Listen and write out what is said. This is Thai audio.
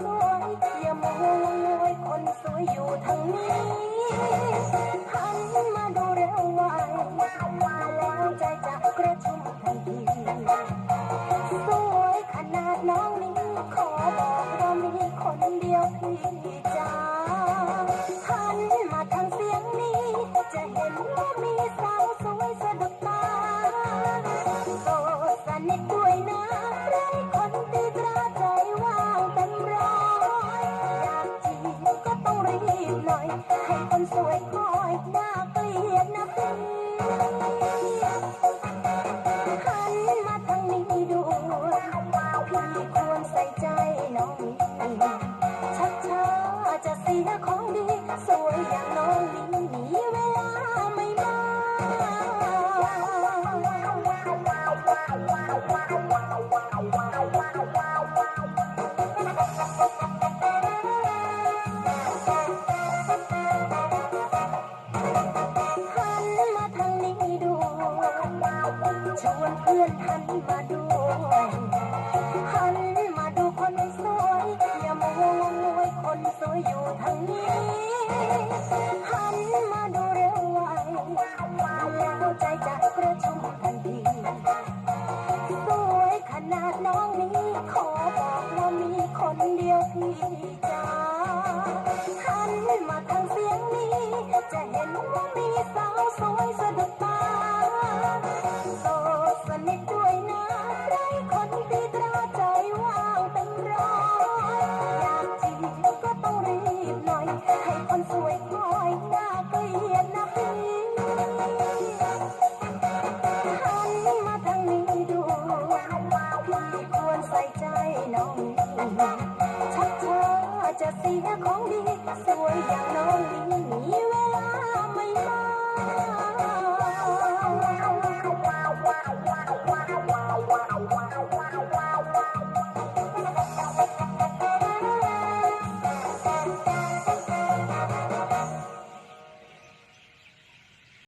สวยอย่ามัวคนสวยอยู่ทางนี้ Nick แต่ละของดีสวยอย่างน้องดีมีเวลาไม่มาทางนี้ดูชวนเพื่อนหันมาดูหันมาดูคนสวย หันมาดูเร็วไวแล้วใจจะกระชุ่มทันทีสวยขนาดน้องนี้ ขอบอกว่ามีคนเดียวพี่จ้า ಕೊಂಡಿ ಸೋಯ ನೋವಿನ ನೀವೆಲ್ಲ ಮೈಲಾ